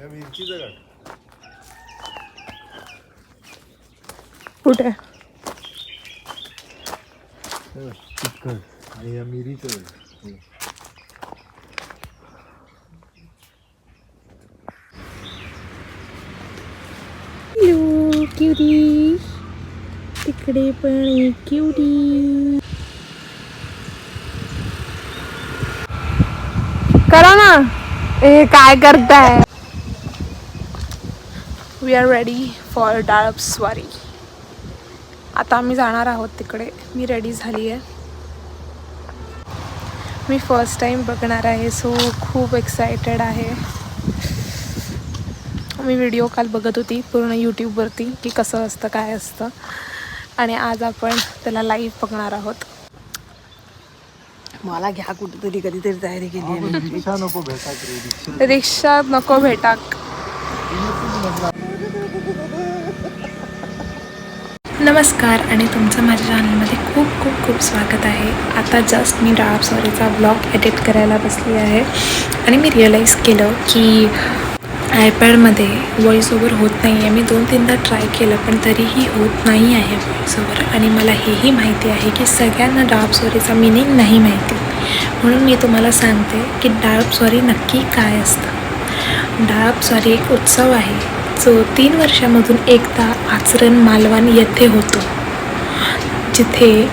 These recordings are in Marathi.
शिव या मिरचीचं गाठ कुठे? बघ, तिखट आणि या मिरीचं गाठ. हॅलो क्युटी तिकडे पण एक क्युटी करा ना. ए काय करताय? वी आर रेडी फॉर डाळप स्वारी आता आम्ही जाणार आहोत तिकडे. मी रेडी झाली आहे. मी फर्स्ट टाइम बघणार आहे सो खूप एक्सायटेड आहे. मी व्हिडिओ काल बघत होती पूर्ण यूट्यूबवरती की कसं असतं काय असतं. आणि आज आपण त्याला लाईव्ह बघणार आहोत. मला घ्या कुठेतरी कधीतरी तयारी केली रिक्षा नको भेटा रिक्षा. रिक्षा नको भेटाक नमस्कार आणि तुमचं माझ्या चॅनलमध्ये खूप खूप खूप स्वागत आहे. आता जस्ट मी डाळ सॉरीचा ब्लॉग एडिट करायला बसली आहे. आणि मी रिअलाईज केलं की आयपॅडमध्ये व्हॉइस ओव्हर होत नाही आहे मी दोन तीनदा ट्राय केलं पण तरीही होत नाही आहे व्हॉइस ओव्हर आणि मला हेही माहिती आहे की सगळ्यांना डाळ सॉरीचा मिनिंग नाही माहिती. म्हणून मी तुम्हाला सांगते की डाळ सॉरी नक्की काय असतं. डाळ सॉरी एक उत्सव आहे. जो तीन वर्षामधून एकदा आचरण मालवण येथे होतो. जिथे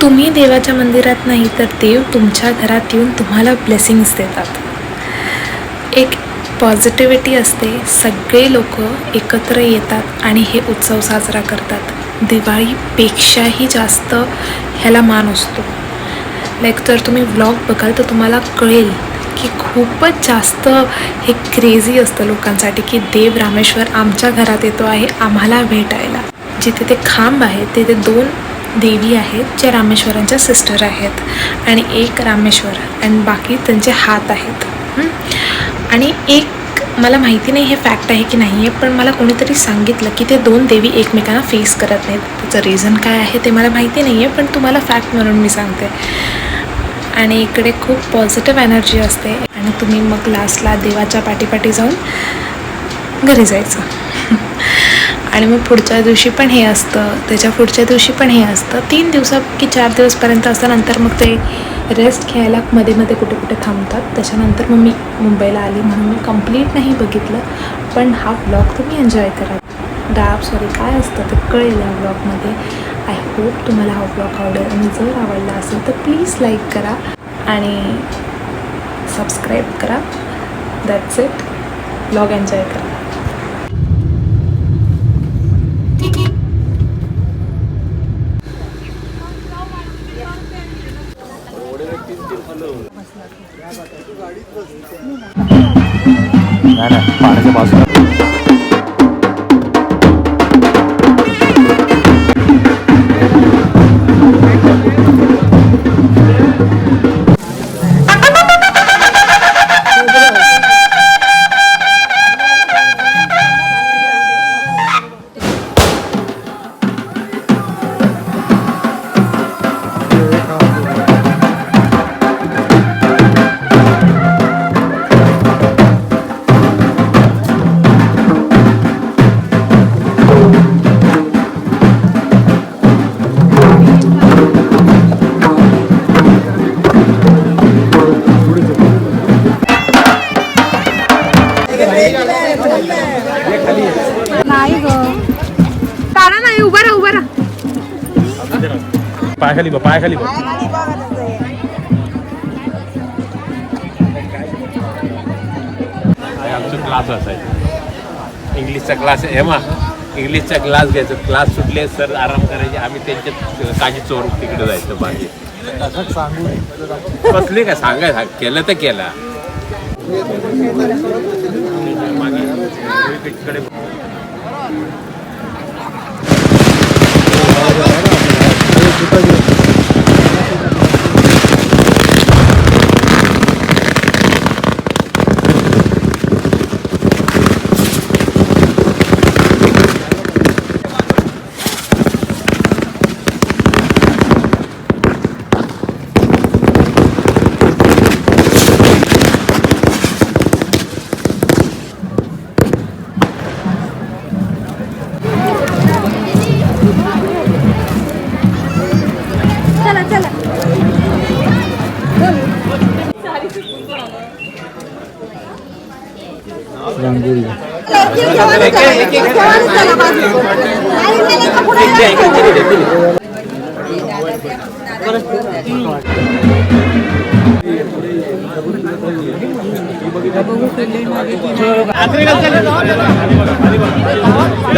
तुम्ही देवाच्या मंदिरात नाही तर देव तुमच्या घरात येऊन तुम्हाला ब्लेसिंग्स देतात. एक पॉझिटिव्हिटी असते सगळे लोक एकत्र येतात आणि हे उत्सव साजरा करतात. दिवाळीपेक्षाही जास्त ह्याला मान असतो. लाईक जर तुम्ही व्लॉग बघाल तर तुम्हाला कळेल की खूपच जास्त हे क्रेझी असतं लोकांसाठी की देव रामेश्वर आमच्या घरात येतो आहे आम्हाला भेटायला. जिथे ते खांब आहे तिथे दोन देवी आहेत ज्या रामेश्वरांच्या सिस्टर आहेत. आणि एक रामेश्वर आणि बाकी त्यांचे हात आहेत. आणि एक मला माहिती नाही हे फॅक्ट आहे की नाही आहे पण मला कोणीतरी सांगितलं की ते दोन देवी एकमेकांना फेस करत नाहीत. त्याचं रिझन काय आहे ते मला माहिती नाही आहे पण तुम्हाला फॅक्ट म्हणून मी सांगते. आणि इकडे खूप पॉझिटिव्ह एनर्जी असते. आणि तुम्ही मग लास्टला देवाच्या पाठीपाठी जाऊन घरी जायचं. आणि मग पुढच्या दिवशी पण हे असतं. त्याच्या पुढच्या दिवशी पण हे असतं. तीन दिवसा की चार दिवसपर्यंत असतं नंतर मग ते रेस्ट घ्यायला मध्ये मध्ये कुठे कुठे थांबतात. त्याच्यानंतर मग मी मुंबईला आली म्हणून मी कंप्लीट नाही बघितलं. पण हा ब्लॉग तुम्ही एन्जॉय करा. डाब सॉरी काय असतं ते कळेल या ब्लॉगमध्ये आय होप तुम्हाला हा ब्लॉग आवडेल आणि जर आवडला असेल तर प्लीज लाईक करा आणि सबस्क्राईब करा. दॅट्स इट ब्लॉग एन्जॉय करा. नाही नाही पाण्याच्या बाजूला. पायाखाली बा पायाखाली बा आमचं क्लास असायचा इंग्लिशचा क्लास आहे. मा इंग्लिशचा क्लास घ्यायचा. क्लास सुटले सर आराम करायचे. आम्ही त्यांच्या काजी चोर तिकडे जायचं नये कसले काय सांगाय सांग. केलं तर केला. मागे. रांगोळी.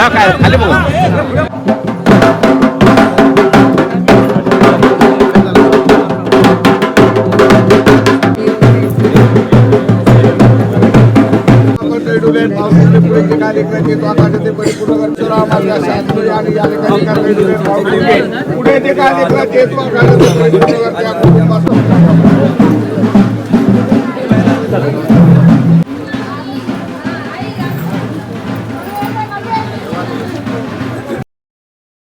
काय खाली बघू. पुढे ते काय लेकराचे तो काय